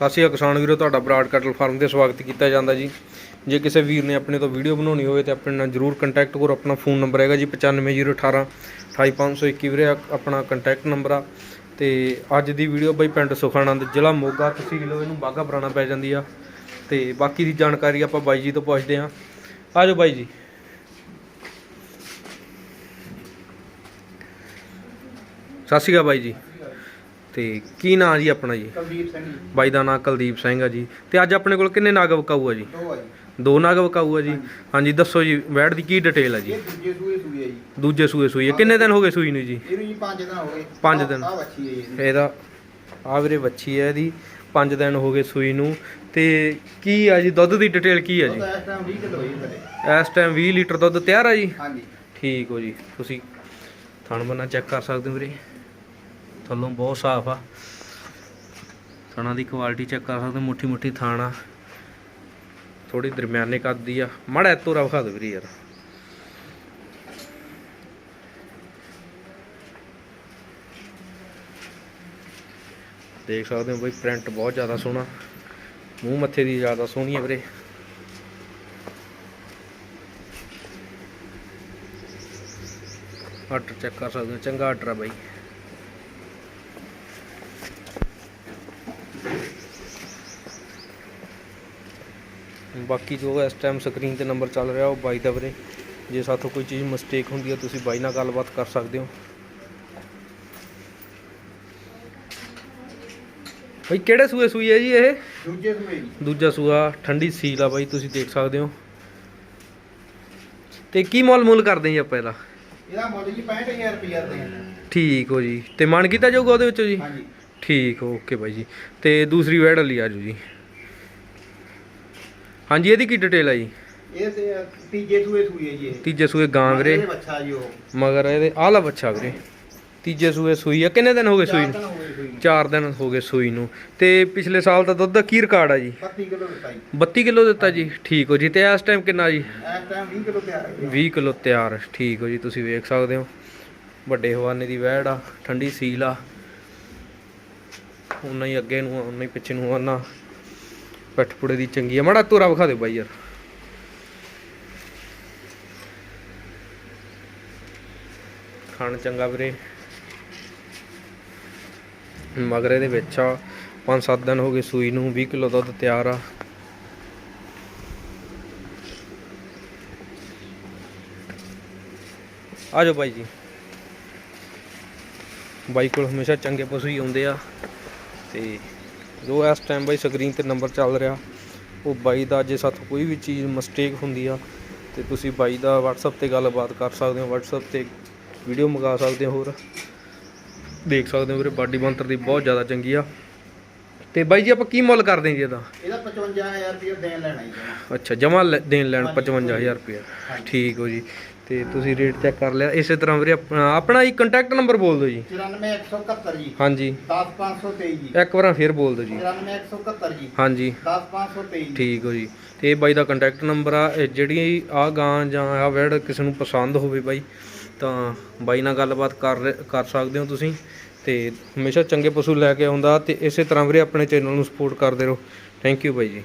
ਸਤਿ ਸ਼੍ਰੀ ਅਕਾਲ ਕਿਸਾਨ ਵੀਰੋ, ਤੁਹਾਡਾ ਬਰਾਡ ਕੈਟਲ ਫਾਰਮ ਤੇ ਸਵਾਗਤ ਕੀਤਾ ਜਾਂਦਾ ਜੀ। ਜੇ ਕਿਸੇ ਵੀਰ ਨੇ ਆਪਣੇ ਤੋਂ ਵੀਡੀਓ ਬਣਾਉਣੀ ਹੋਵੇ ਤੇ ਆਪਣੇ ਨਾਲ ਜਰੂਰ ਕੰਟੈਕਟ ਕਰੋ। ਆਪਣਾ ਫੋਨ ਨੰਬਰ ਹੈਗਾ ਜੀ 95018 28521 ਵੀਰੇ ਆਪਣਾ ਕੰਟੈਕਟ ਨੰਬਰ ਆ। ਤੇ ਅੱਜ ਦੀ ਵੀਡੀਓ ਬਈ ਪਿੰਡ ਸੁਖਾਨੰਦ, ਜ਼ਿਲ੍ਹਾ ਮੋਗਾ ਤਹਿਸੀਲ ਇਹਨੂੰ ਬਾਗਾ ਬਰਾਣਾ ਪੈ ਜਾਂਦੀ ਆ। ਤੇ ਬਾਕੀ ਦੀ ਜਾਣਕਾਰੀ ਆਪਾਂ ਬਾਈ ਜੀ ਤੋਂ ਪੁੱਛਦੇ ਆ ਆਜੋ ਬਾਈ ਜੀ। ਸਤਿ ਸ਼੍ਰੀ ਅਕਾਲ ਬਾਈ ਜੀ। ਤੇ ਕੀ ਨਾਂ ਜੀ ਆਪਣਾ ਜੀ? ਕੁਲਦੀਪ ਸਿੰਘ ਜੀ। ਬਾਈ ਦਾ ਨਾਂ ਕੁਲਦੀਪ ਸਿੰਘ ਆ ਜੀ। ਤੇ ਅੱਜ ਆਪਣੇ ਕੋਲ ਕਿੰਨੇ ਨਾਗ ਵਿਕਾਊ ਆ ਜੀ? ਦੋ ਆ ਜੀ। ਦੋ ਨਾਗ ਵਿਕਾਊ ਆ ਜੀ। ਹਾਂਜੀ। ਦੱਸੋ ਜੀ ਵੈੜ ਦੀ ਕੀ ਡਿਟੇਲ ਆ ਜੀ? ਇਹ ਦੂਜੇ ਸੂਏ ਸੂਏ ਆ ਜੀ। ਦੂਜੇ ਸੂਏ ਸੂਈ ਆ। ਕਿੰਨੇ ਦਿਨ ਹੋ ਗਏ ਸੂਈ ਨੂੰ ਜੀ? ਇਹਨੂੰ ਜੀ 5 ਦਿਨ ਹੋ ਗਏ। ਪੰਜ ਦਿਨ। ਹੈ ਜੀ ਇਹਦੀ। ਆ ਵੀਰੇ ਵੱਛੀ ਹੈ ਇਹਦੀ। 5 ਦਿਨ ਹੋ ਗਏ ਸੂਈ ਨੂੰ। ਤੇ ਕੀ ਆ ਜੀ ਦੁੱਧ ਦੀ ਡਿਟੇਲ ਕੀ ਆ ਜੀ? ਇਸ ਟਾਈਮ 20 ਕਿਲੋ ਹੀ ਘਰੇ ਇਸ ਟਾਈਮ 20 ਲੀਟਰ ਦੁੱਧ ਤਿਆਰ ਆ ਜੀ? ਹਾਂਜੀ। ਠੀਕ ਹੋ ਜੀ। ਤੁਸੀਂ ਥਣ ਬੰਨਾ ਚੈੱਕ ਕਰ ਸਕਦੇ ਹੋ ਵੀਰੇ। ਥੱਲੋਂ ਬਹੁਤ ਸਾਫ਼ ਆ। ਥਣਾ ਦੀ ਕੁਆਲਿਟੀ ਚੈੱਕ ਕਰ ਸਕਦੇ ਹੋ ਮੁੱਠੀ ਮੁੱਠੀ ਥਾਣਾ। ਆ ਥੋੜੀ ਦਰਮਿਆਨੇ ਕੱਦ ਦੀ ਆ। ਮਾੜਾ ਜਿਹਾ ਤੋਰਾ ਵਿਖਾ ਦਿਓ ਵੀਰੇ ਯਾਰ। ਦੇਖ ਸਕਦੇ ਹੋ ਬਈ ਪ੍ਰਿੰਟ ਬਹੁਤ ਜ਼ਿਆਦਾ ਸੋਹਣਾ। ਮੂੰਹ ਮੱਥੇ ਦੀ ਜ਼ਿਆਦਾ ਸੋਹਣੀ ਹੈ ਵੀਰੇ। ਆਰਡਰ ਚੈੱਕ ਕਰ ਸਕਦੇ ਹੋ, ਚੰਗਾ ਆਰਡਰ ਆ ਬਾਈ। ਬਾਕੀ ਜੋ ਇਸ ਟਾਈਮ ਸਕਰੀਨ ਤੇ ਨੰਬਰ ਚੱਲ ਰਿਹਾ ਉਹ ਬਾਈ ਦਾ ਵੀਰੇ। ਜੇ ਸਾਥੋਂ ਕੋਈ ਚੀਜ਼ ਮਿਸਟੇਕ ਹੁੰਦੀ ਹੈ ਤੁਸੀਂ ਬਾਈ ਨਾਲ ਗੱਲਬਾਤ ਕਰ ਸਕਦੇ ਹੋ। ਬਾਈ ਕਿਹੜੇ ਸੂਏ ਸੂਈ ਹੈ ਜੀ ਇਹ? ਦੂਜੇ ਸੂਏ ਦੂਜਾ ਸੂਆ ਠੰਡੀ ਸੀਲ ਆ ਬਾਈ ਤੁਸੀਂ ਦੇਖ ਸਕਦੇ ਹੋ। ਤੇ ਕੀ ਮੁੱਲ ਮੁੱਲ ਕਰਦੇ ਜੀ ਆਪਾਂ ਇਹਦਾ? ਇਹਦਾ ਮੁੱਲ ਜੀ 65000 ਰੁਪਏ ਦੇ ਠੀਕ ਹੋ ਜੀ। ਤੇ ਮਨ ਕੀਤਾ ਜਾਊਗਾ ਉਹਦੇ ਵਿੱਚੋਂ ਜੀ? ਹਾਂਜੀ। ਠੀਕ ਓਕੇ ਬਾਈ ਜੀ। ਤੇ ਦੂਸਰੀ ਵੈੜ ਲਈ ਆਜੋ ਜੀ। ਹਾਂਜੀ ਇਹਦੀ ਕੀ ਡਿਟੇਲ ਆ ਜੀ? ਇਹ ਤੇ ਤੀਜੇ ਸੂਏ ਸੂਏ ਜੀ ਇਹ। ਤੀਜੇ ਸੂਏ ਗਾਂ ਵੀਰੇ ਇਹਦੇ ਬੱਚਾ ਜੀ ਉਹ। ਮਗਰ ਇਹਦੇ ਆਲਾ ਬੱਚਾ ਵੀਰੇ। ਤੀਜੇ ਸੂਏ ਸੂਈ ਆ। ਕਿੰਨੇ ਦਿਨ ਹੋ ਗਏ ਸੂਈ ਨੂੰ ਦਿਨ ਹੋਏ ਸੂਈ ਨੂੰ। 4 ਦਿਨ ਹੋ ਗਏ ਸੂਈ ਨੂੰ। ਤੇ ਪਿਛਲੇ ਸਾਲ ਦਾ ਦੁੱਧ ਦਾ ਕੀ ਰਿਕਾਰਡ ਆ ਜੀ? 32 ਕਿਲੋ ਦਿੱਤਾ ਜੀ। 32 ਕਿਲੋ ਦਿੱਤਾ ਜੀ। ਠੀਕ ਹੋ ਜੀ। ਤੇ ਇਸ ਟਾਈਮ ਕਿੰਨਾ ਜੀ? ਇਸ ਟਾਈਮ 20 ਕਿਲੋ ਤਿਆਰ ਹੈ। ਜੀ 20 ਕਿਲੋ ਤਿਆਰ। ਠੀਕ ਹੋ ਜੀ। ਤੁਸੀਂ ਵੇਖ ਸਕਦੇ ਹੋ। ਵੱਡੇ ਹਵਾਨੇ ਦੀ ਵਹਿੜ ਆ। ਠੰਡੀ ਸੀਲ ਆ। ਉਨਾ ਹੀ ਅੱਗੇ ਨੂੰ ਉਨਾ ਹੀ ਪਿੱਛੇ ਨੂੰ ਆਨਾ ਪਿੱਠ ਪੁੜੇ ਦੀ ਚੰਗੀ ਆ। ਮਾੜਾ ਤੋਰਾ ਵਿਖਾ ਦਿਓ ਬਾਈ ਯਾਰ। ਖਾਣ ਚੰਗਾ ਵੀਰੇ। ਮਗਰੇ ਦੇ ਵਿੱਚ ਆ। 5-7 ਦਿਨ ਹੋ ਗਏ ਸੂਈ ਨੂੰ। 20 ਕਿਲੋ ਦੁੱਧ ਤਿਆਰ ਆ। ਆ ਜਾਓ ਬਾਈ ਜੀ। ਬਾਈ ਕੋਲ ਹਮੇਸ਼ਾ ਚੰਗੇ ਪਸ਼ੂ ਹੀ ਆਉਂਦੇ ਆ। ਤੇ ਜੋ ਇਸ ਟਾਈਮ ਬਾਈ ਸਕਰੀਨ ਤੇ ਨੰਬਰ ਚੱਲ ਰਿਹਾ, ਉਹ ਬਾਈ ਦਾ ਜੇ ਸਾਥ ਕੋਈ ਵੀ ਚੀਜ਼ ਮਿਸਟੇਕ ਹੁੰਦੀ ਆ, ਤੇ ਤੁਸੀਂ ਬਾਈ ਦਾ WhatsApp ਤੇ ਗੱਲਬਾਤ ਕਰ ਸਕਦੇ ਹੋ, WhatsApp ਤੇ ਵੀਡੀਓ ਮੰਗਾ ਸਕਦੇ ਹੋ ਹੋਰ। ਦੇਖ ਸਕਦੇ ਹੋ ਵੀਰੇ, ਬਾਡੀ ਬੰਤਰ ਦੀ ਬਹੁਤ ਜ਼ਿਆਦਾ ਚੰਗੀ ਆ। ਤੇ ਬਾਈ ਜੀ ਆਪਾਂ ਕੀ ਮੁੱਲ ਕਰਦੇ ਜੀ ਇਹਦਾ? ਇਹਦਾ 55000 ਰੁਪਏ ਦੇਣ ਲੈਣਾ ਜੀ। ਅੱਛਾ ਜਮਾ ਦੇਣ ਲੈਣ ਹਾਂਜੀ, 55000 ਰੁਪਏ। ਠੀਕ ਹੋ ਜੀ। ਤੇ ਤੁਸੀਂ ਰੇਟ ਚੈੱਕ ਕਰ ਲਿਆ। ਇਸੇ ਤਰ੍ਹਾਂ ਵੀਰੇ ਆਪਣਾ ਹੀ ਕੰਟੈਕਟ ਨੰਬਰ ਬੋਲ ਦਿਓ ਜੀ। 94171 ਜੀ। ਹਾਂਜੀ। 10523 ਜੀ। ਇੱਕ ਵਾਰ ਫੇਰ ਬੋਲ ਦਿਓ ਜੀ। 94171 ਜੀ। ਹਾਂਜੀ। 10523 ਜੀ। ਠੀਕ ਹੋ ਜੀ। ਤੇ ਇਹ ਬਾਈ ਦਾ ਕੰਟੈਕਟ ਨੰਬਰ ਆ ਜਿਹੜੀ ਆ ਗਾਂ ਜਾਂ ਆ ਵੈੜ ਕਿਸੇ ਨੂੰ ਪਸੰਦ ਹੋਵੇ ਬਾਈ ਤਾਂ ਬਾਈ ਨਾਲ ਗੱਲਬਾਤ ਕਰ ਕਰ ਸਕਦੇ ਹੋ ਤੁਸੀਂ। ਤੇ ਹਮੇਸ਼ਾ ਚੰਗੇ ਪਸ਼ੂ ਲੈ ਕੇ ਆਉਂਦਾ ਤੇ ਇਸੇ ਤਰ੍ਹਾਂ ਵੀਰੇ ਆਪਣੇ ਚੈਨਲ ਨੂੰ ਸਪੋਰਟ ਕਰਦੇ ਰਹੋ। ਥੈਂਕ ਯੂ ਬਾਈ ਜੀ।